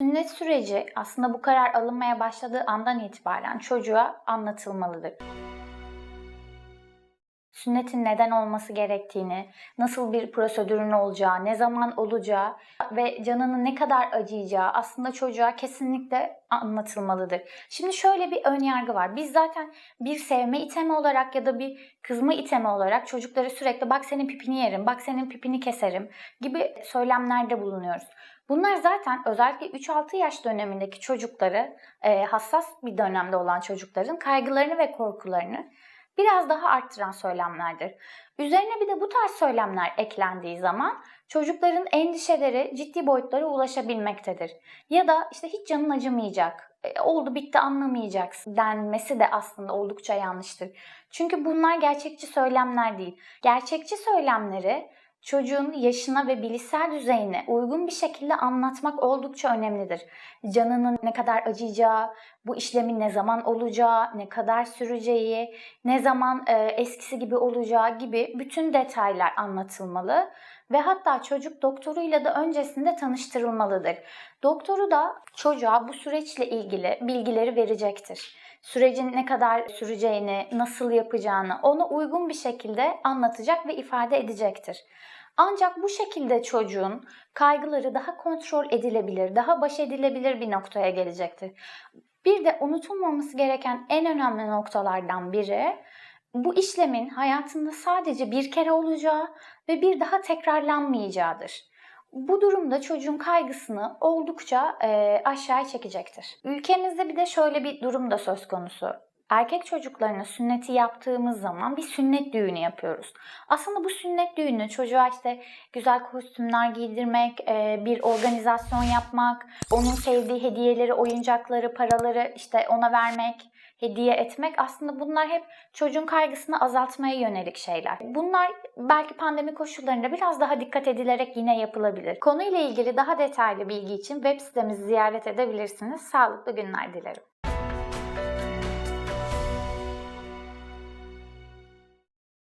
Sünnet süreci aslında bu karar alınmaya başladığı andan itibaren çocuğa anlatılmalıdır. Sünnetin neden olması gerektiğini, nasıl bir prosedürün olacağı, ne zaman olacağı ve canının ne kadar acıyacağı aslında çocuğa kesinlikle anlatılmalıdır. Şimdi şöyle bir ön yargı var. Biz zaten bir sevme itemi olarak ya da bir kızma itemi olarak çocuklara sürekli bak senin pipini yerim, bak senin pipini keserim gibi söylemlerde bulunuyoruz. Bunlar zaten özellikle 3-6 yaş dönemindeki çocukları, e, hassas bir dönemde olan çocukların kaygılarını ve korkularını biraz daha arttıran söylemlerdir. Üzerine bir de bu tarz söylemler eklendiği zaman çocukların endişeleri ciddi boyutlara ulaşabilmektedir. Ya da işte hiç canın acımayacak, e, oldu bitti anlamayacaksın denmesi de aslında oldukça yanlıştır. Çünkü bunlar gerçekçi söylemler değil. Gerçekçi söylemleri çocuğun yaşına ve bilişsel düzeyine uygun bir şekilde anlatmak oldukça önemlidir. Canının ne kadar acıyacağı, bu işlemin ne zaman olacağı, ne kadar süreceği, ne zaman e, eskisi gibi olacağı gibi bütün detaylar anlatılmalı ve hatta çocuk doktoruyla da öncesinde tanıştırılmalıdır. Doktoru da çocuğa bu süreçle ilgili bilgileri verecektir. Sürecin ne kadar süreceğini, nasıl yapacağını ona uygun bir şekilde anlatacak ve ifade edecektir. Ancak bu şekilde çocuğun kaygıları daha kontrol edilebilir, daha baş edilebilir bir noktaya gelecektir. Bir de unutulmaması gereken en önemli noktalardan biri bu işlemin hayatında sadece bir kere olacağı ve bir daha tekrarlanmayacağıdır. Bu durumda çocuğun kaygısını oldukça e, aşağıya çekecektir. Ülkemizde bir de şöyle bir durum da söz konusu. Erkek çocuklarına sünneti yaptığımız zaman bir sünnet düğünü yapıyoruz. Aslında bu sünnet düğünü çocuğa işte güzel kostümler giydirmek, e, bir organizasyon yapmak, onun sevdiği hediyeleri, oyuncakları, paraları işte ona vermek, hediye etmek aslında bunlar hep çocuğun kaygısını azaltmaya yönelik şeyler. Bunlar belki pandemi koşullarında biraz daha dikkat edilerek yine yapılabilir. Konuyla ilgili daha detaylı bilgi için web sitemizi ziyaret edebilirsiniz. Sağlıklı günler dilerim.